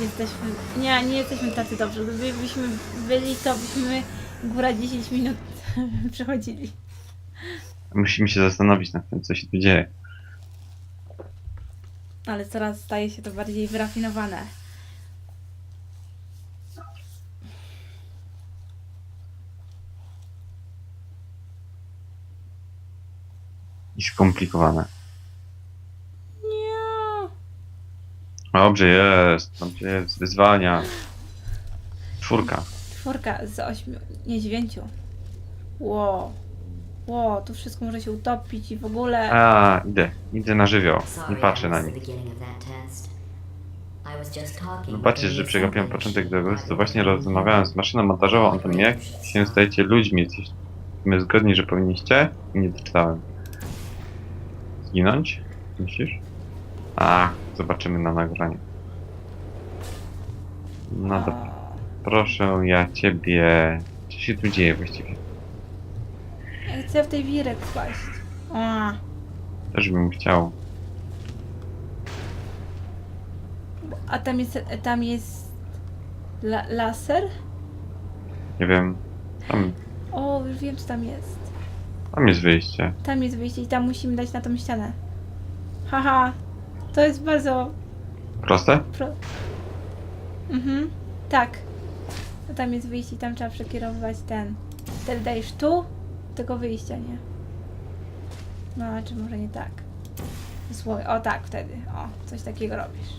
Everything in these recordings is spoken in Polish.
Jesteśmy. Nie, nie jesteśmy tacy dobrzy. Gdybyśmy byli, to byśmy góra 10 minut przechodzili. Musimy się zastanowić nad tym, co się tu dzieje. Ale coraz staje się to bardziej wyrafinowane. I skomplikowane. Nie. Dobrze jest, dobrze jest, wyzwania. Czwórka. Czwórka z ośmiu, nie dziewięciu. Ło. Ło, tu wszystko może się utopić i w ogóle. A, idę, idę na żywioł. Nie patrzę na nich. Wybaczcie, with że przegapiłem początek tego, to właśnie rozmawiałem z maszyną montażową o tym, jak się stajecie ludźmi. Jesteśmy zgodni, że powinniście i nie doczytałem. Zginąć? Myślisz? A, zobaczymy na nagraniu. No dobra. Proszę ja ciebie. Co się tu dzieje właściwie? ja chcę w tej wirek wpaść. O, Też bym chciał. a tam jest, tam jest la, laser? Nie wiem. Tam, O, już wiem co tam jest. Tam jest wyjście. Tam jest wyjście i tam musimy dać na tą ścianę. Haha, to jest bardzo Proste? pro... Mhm, tak. To tam jest wyjście i tam trzeba przekierowywać ten. Wtedy dajesz tu, tego wyjścia, nie? No, czy może nie tak? O tak, wtedy. O, coś takiego robisz.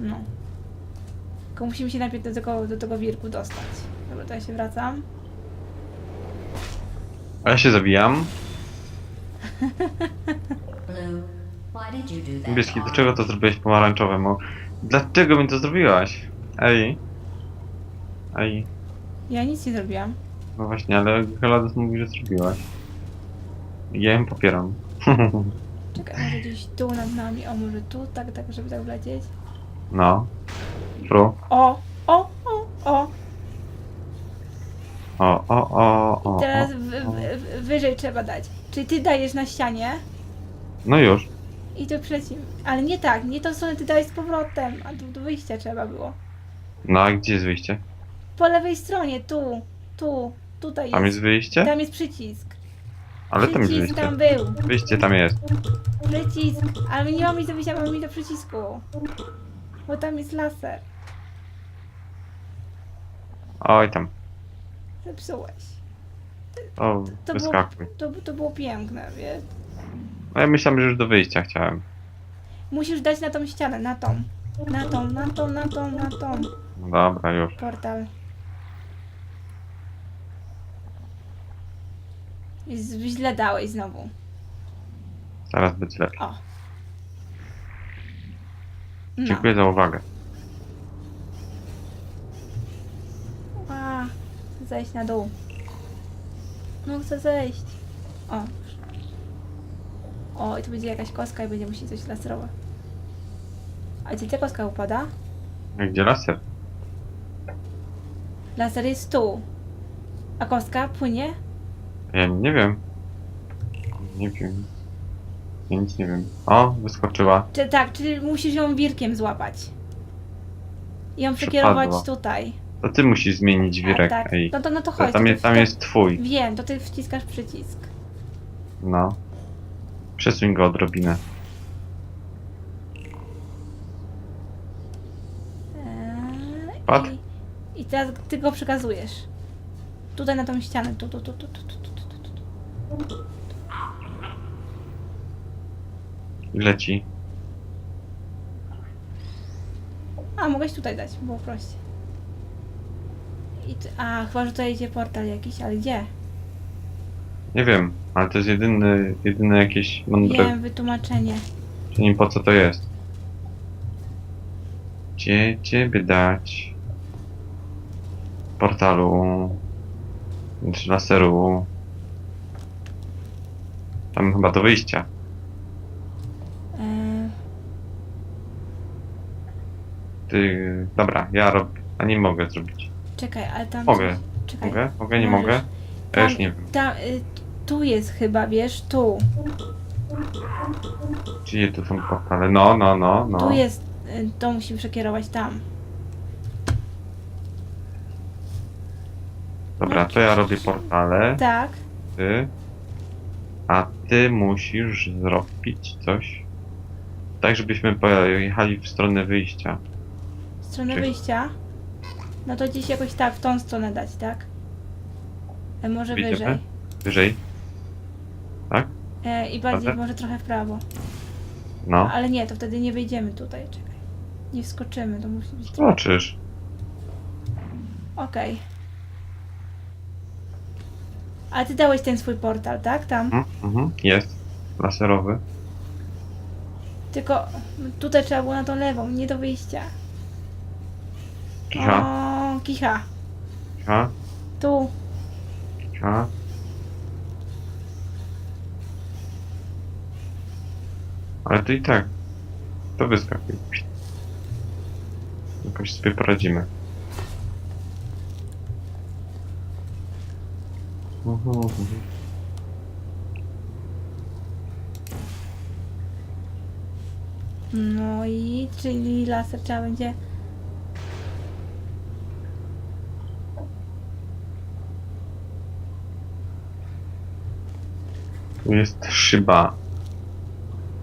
No. Tylko musimy się najpierw do tego, do tego wirku dostać. Dobra, to ja się wracam. A ja się zabijam. Niebieski, dlaczego to zrobiłeś pomarańczowemu? Dlaczego mi to zrobiłaś? Ej. Ej. Ja nic nie zrobiłam. No właśnie, ale Helados mówi, że zrobiłaś. Ja ją popieram. Czekaj, może gdzieś tu nad nami, o może tu, tak, tak, żeby tak wlecieć. No. Pru. O, o, o, o. O, o, o, o. Teraz o, w, w, wyżej trzeba dać. Czyli ty dajesz na ścianie No już. i to przeci... Ale nie tak, nie tą stronę ty dajesz z powrotem, a tu do wyjścia trzeba było. No a gdzie jest wyjście? Po lewej stronie, tu, tu, tutaj jest. Tam jest wyjście? Tam jest przycisk. Ale tam jest przycisk wyjście. tam był. Wyjście tam jest. Przycisk. Ale nie mamy iść do wyjścia, mamy iść do przycisku. Bo tam jest laser. Oj tam. Zepsułeś. O, To było, wyskakuj. to, to było piękne, wiesz. No ja myślałem, że już do wyjścia chciałem. Musisz dać na tą ścianę, na tą. Na tą, na tą, na tą, na tą. No dobra, już. Portal. I z- źle dałeś znowu. Zaraz będzie lepiej. O. No. Dziękuję za uwagę. A, chcę zejść na dół. No chcę zejść. O. O, i tu będzie jakaś kostka i będzie musieć coś laserować. A gdzie ta kostka upada? A Gdzie laser? Laser jest tu. A kostka płynie? Ja nie wiem. Nie wiem. Ja nic nie wiem. O, wyskoczyła. Czy tak, czyli musisz ją wirkiem złapać. I ją przekierować tutaj. To ty musisz zmienić wirek. tak. Ej. No to, no to To chodź. tam, tam to, jest twój. Wiem, to ty wciskasz przycisk. No. Przesuń go odrobinę. Eee, Pat. I, I teraz ty go przekazujesz. Tutaj na tą ścianę. Tu, tu, tu, tu, tu, tu, tu, tu, tu, tu. I leci. A, mogłeś tutaj dać, było prościej. I a, chyba, że tutaj idzie portal jakiś, ale gdzie? Nie wiem, ale to jest jedyny, jedyne jakieś mądre. Wiem, wytłumaczenie. Czyli po co to jest? Gdzie ciebie dać? Portalu. Czy laseru. Tam chyba do wyjścia. Eee, Ty. Dobra, ja robię. A nie mogę zrobić. Czekaj, ale tam... Mogę. Czekaj. Mogę? Mogę, nie Możesz. mogę? Ja już nie wiem. tam, y, tu jest chyba, wiesz, tu. Czyje tu są portale? No, no, no, no. Tu jest, y, to musi przekierować tam. Dobra, to ja robię portale. Tak. Ty. A ty musisz zrobić coś. Tak, żebyśmy pojechali w stronę wyjścia. W stronę Czyli- wyjścia. No to gdzieś jakoś tak, w tą stronę dać, tak? E, może wyżej. Wyżej. Tak? E, I bardziej Dobra. może trochę w prawo. No. Ale nie, to wtedy nie wejdziemy tutaj, czekaj. Nie wskoczymy, to musi być... Zobaczysz. Okej. Ale ty dałeś ten swój portal, tak? Tam. Mhm, mhm. Jest. Laserowy. Tylko tutaj trzeba było na tą lewą, nie do wyjścia. Kicha. Kicha. Kicha. Tu. Kicha. Ale to i tak. To wyskakuje. Jakoś sobie poradzimy. No i czyli laser trzeba będzie. Tu jest szyba.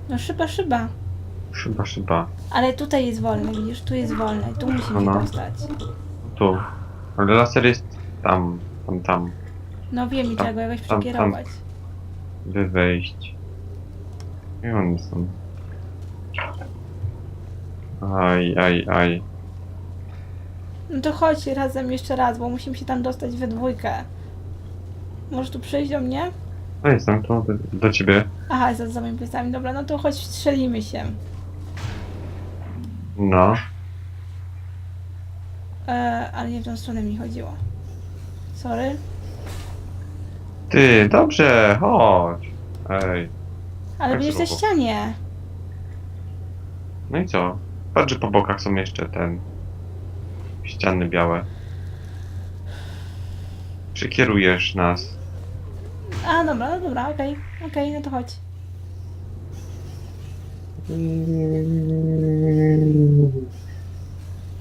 No szyba, szyba. Szyba, szyba. Ale tutaj jest wolne, widzisz? Tu jest wolne. Tu musimy No. dostać. Tu. Ale laser jest tam, tam, tam. No wiem i Tam, trzeba go jakoś tam, przekierować. By wejść. I one są. Aj, aj, aj. No to chodź razem jeszcze raz, bo musimy się tam dostać we dwójkę. Możesz tu przyjść do mnie? No jestem tu do, do ciebie. Aha, za, za moimi plecami. Dobra, no to chodź, strzelimy się. No. E, ale nie w tą stronę mi chodziło. Sorry. Ty, dobrze, chodź. Ej. Ale Tak będziesz na ścianie. No i co? Patrz, że po bokach są jeszcze ten... Ściany białe. Przekierujesz nas. A, dobra, no dobra, okej. Okej, no to chodź.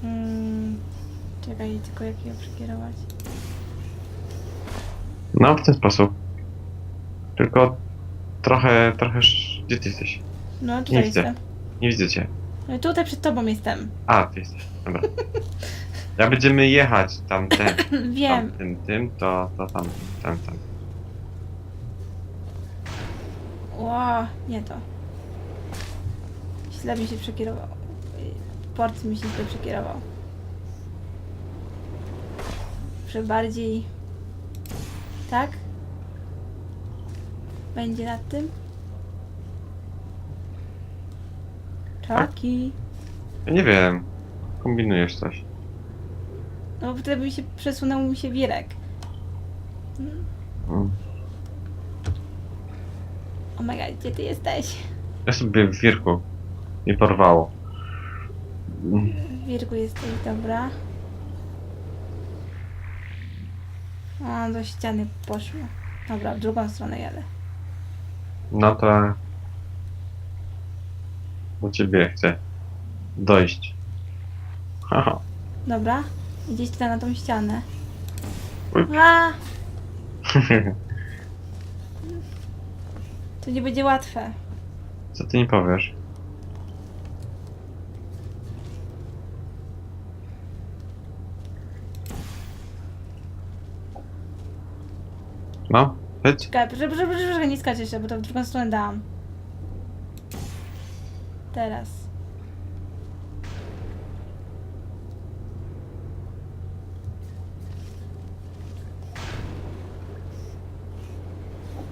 Mm, czekaj, tylko jak ją przekierować. No, w ten sposób. Tylko trochę, trochę... sz- Gdzie ty jesteś? No, tutaj Nie widzę. jestem. Nie widzę cię. No tutaj przed tobą jestem. A, ty jesteś. Dobra. Jak będziemy jechać tam ten, Wiem. tam, tym, tym, to, to tam, tam, tam. Ło, nie to. Źle mi się przekierował. Port mi się źle przekierował. Muszę bardziej... Tak? Będzie nad tym? Czaki. Ja nie wiem. Kombinujesz coś. No bo wtedy by się przesunął mi się wirek. Mm. Oh my god, gdzie ty jesteś? Ja sobie w wirku nie porwało. W wirku jesteś, dobra. O, do ściany poszło. Dobra, w drugą stronę jadę. No to do ciebie chcę dojść. Haha. Dobra, idziesz tutaj na tą ścianę. Oj. A, to nie będzie łatwe. Co ty nie powiesz? No, chodź. Czekaj, proszę, proszę, proszę, proszę, nie jeszcze, bo to w drugą stronę dałam. Teraz.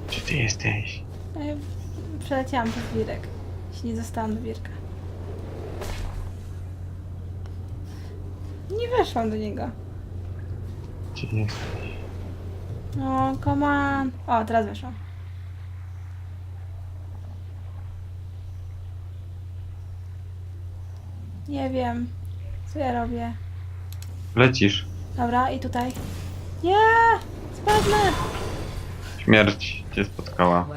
Gdzie ty jesteś? No Przeleciałam przez wirek. Się nie dostałam do wirka. Nie weszłam do niego. Gdzie jesteś? No, come on. O, teraz weszłam. Nie wiem, co ja robię. Lecisz. Dobra, i tutaj. Nie! Spadnę! Śmierć cię spotkała.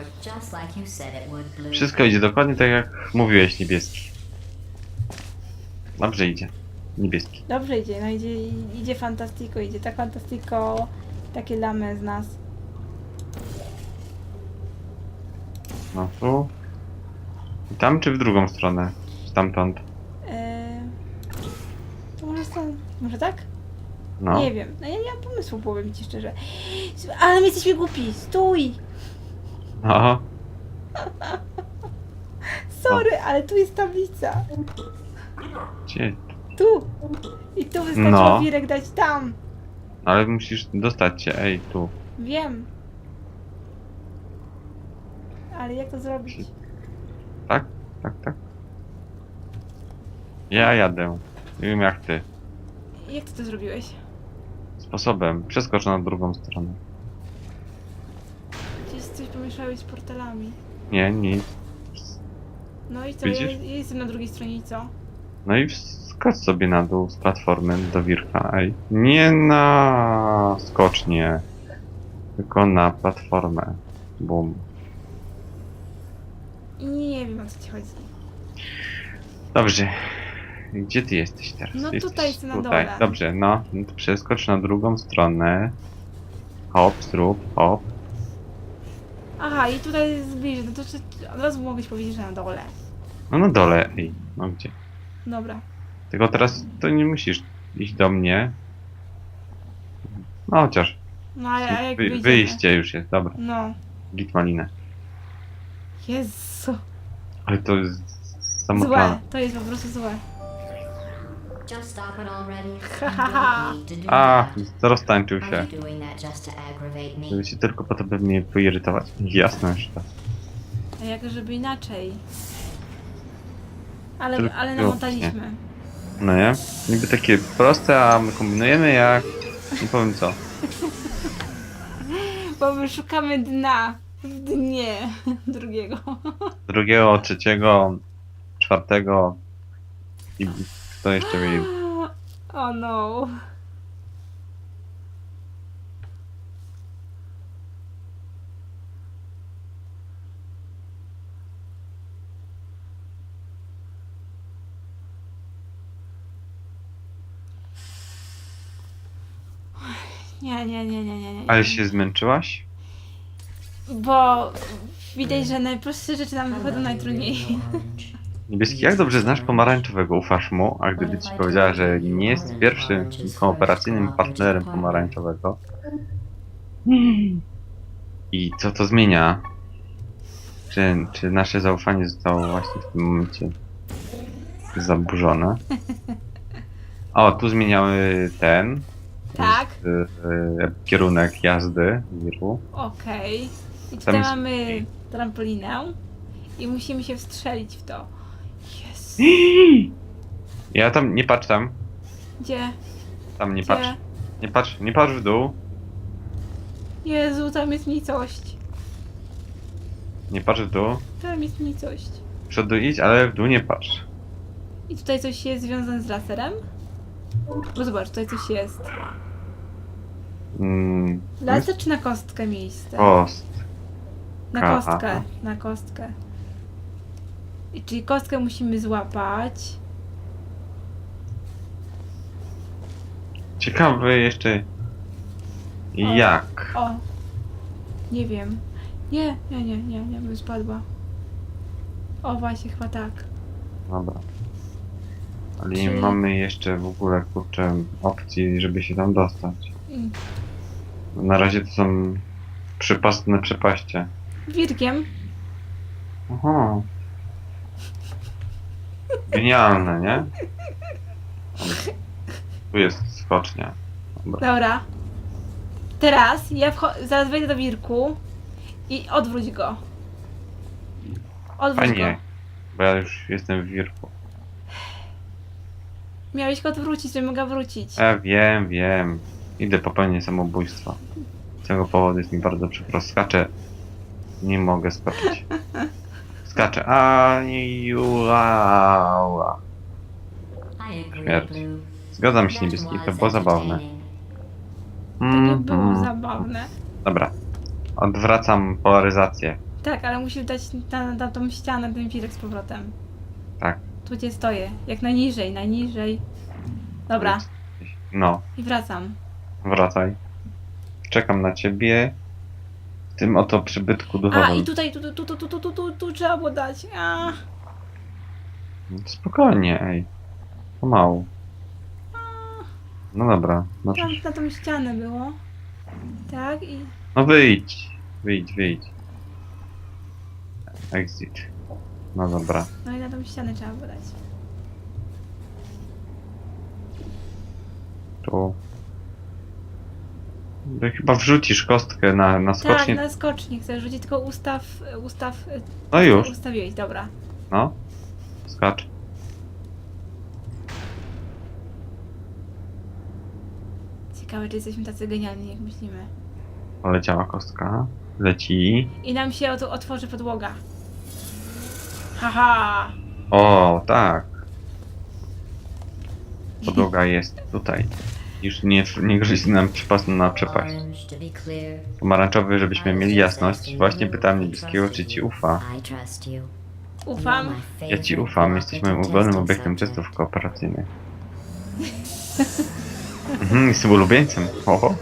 Wszystko idzie dokładnie tak jak mówiłeś, niebieski. Dobrze idzie. Niebieski. Dobrze idzie, no idzie, idzie fantastico, idzie tak fantastico. Takie lamy z nas. No tu. I tam czy w drugą stronę? Stamtąd. Yy... To może stąd. Może tak? No. Nie wiem. No ja nie mam pomysłu, powiem ci szczerze. Ale my jesteśmy głupi. Stój! No. Sorry, ale tu jest tablica. Gdzie? Tu! I tu wystarczy No. papierek dać tam. Ale musisz dostać się, ej, tu. Wiem. Ale jak to zrobić? Tak? Tak, tak. Ja jadę. Nie wiem jak ty. Jak ty to zrobiłeś? Sposobem. Przeskocz na drugą stronę. Gdzieś coś pomieszałeś z portalami. Nie, nic. No i co? Ja, Widzisz? ja jestem na drugiej stronie i co? No i skocz sobie na dół z platformy do wirka, ej. Nie na skocznie. Tylko na platformę. Bum. I nie wiem o co ci chodzi. Dobrze. Gdzie ty jesteś teraz? No jesteś tutaj jestem na tutaj. dole. Dobrze, no. no to przeskocz na drugą stronę. Hop, zrób, hop. Aha, i tutaj jest bliżej, no to czy- od razu mogłeś powiedzieć, że na dole. No na dole, ej. No gdzie? Dobra. Tylko teraz to nie musisz iść do mnie. No chociaż. No a, a jak Wy, wyjdziemy? wyjście już jest, dobra. No. Git malinę. Jezu. Ale to jest Złe. To jest po prostu złe. Just stop it already. You Ha, ha, ha. don't need to do A, that. roztańczył Are się. you doing that just to aggravate me? Żeby się tylko po to, by mnie poirytować. Jasne jeszcze. A jak żeby inaczej? Ale, Tylko ale nie. namontaliśmy. No nie? Niby takie proste, a my kombinujemy jak... Nie powiem co. Bo my szukamy dna. W dnie drugiego. Drugiego, trzeciego, czwartego i kto jeszcze wie. Oh no. Nie, nie, nie, nie, nie, nie. Ale się zmęczyłaś? Bo widać, że najprostsze rzeczy nam wychodzą najtrudniejsze. Niebieski, jak dobrze znasz pomarańczowego, ufasz mu, a gdyby ci powiedziała, że nie jest pierwszym kooperacyjnym partnerem pomarańczowego. I co to zmienia? Czy, czy nasze zaufanie zostało właśnie w tym momencie zaburzone? O, tu zmieniamy ten. Tak. y, y, kierunek jazdy wiru. Okej. I tutaj Tam jest- mamy trampolinę i musimy się wstrzelić w to. Ja tam, nie patrz tam, Gdzie? tam nie Gdzie? patrz. Nie patrz, nie patrz w dół. Jezu, tam jest nicość. Nie patrz w dół. Tam jest nicość. Przodu idź, ale w dół nie patrz. I tutaj coś jest związane z laserem? Bo zobacz, tutaj coś jest. Mm, Laser czy na kostkę miejsce? Post. Na aha. kostkę, na kostkę. I czyli kostkę musimy złapać. Ciekawe jeszcze O. jak. O! Nie wiem. Nie, nie, nie, nie, nie bym spadła. O, właśnie, chyba tak. Dobra. Ale nie Czyli- mamy jeszcze w ogóle kurczę opcji, żeby się tam dostać. Mm. Na razie to są przypastne przepaście. Wirkiem. Aha. Genialne, nie? Tu jest skocznia. Dobra. Dobra. Teraz ja wcho- zaraz wejdę do wirku i odwróć go. Odwróć Fajnie. go. Bo ja już jestem w wirku. Miałeś go odwrócić, żebym mogła wrócić. Ja wiem, wiem. Idę popełnię samobójstwo. Z tego powodu jest mi bardzo przykro. Skaczę. Nie mogę skoczyć. Skaczę. A nie jula. I agree, Śmierć. Zgadzam się niebieski, to było zabawne. To nie Mm, było zabawne. Dobra. Odwracam polaryzację. Tak, ale musisz dać na, na tą ścianę ten wirek z powrotem. Tak. Tu gdzie stoję. Jak najniżej, najniżej. Dobra, No, i wracam. wracaj. Czekam na ciebie. Tym oto przybytku duchowym. A, i tutaj, tu, tu, tu, tu, tu, tu, tu, tu trzeba było dać. A, Spokojnie, ej. Pomału. No dobra. No, tam na tą ścianę było. Tak, i no wyjdź. Wyjdź, wyjdź. Exit. No dobra. no i na tą ścianę trzeba było dać. Tu. Chyba wrzucisz kostkę na, na Tak, skocznie. na skoczni chcę rzucić, tylko ustaw, ustaw, No już. ustawiłeś, dobra. No. Skacz. Ciekawe, czy jesteśmy tacy genialni, jak myślimy. Poleciała kostka. Leci. I nam się oto otworzy podłoga. Haha! O, tak. Podłoga jest tutaj. Już nie, nie grozi nam przypas na przepaść. Pomarańczowy, żebyśmy mieli jasność. Właśnie pytałem niebieskiego, czy ci ufa. Ufam. Ja ci ufam, jesteś moim ulubionym obiektem testów kooperacyjnych. Mhm, jestem ulubieńcem. Oho.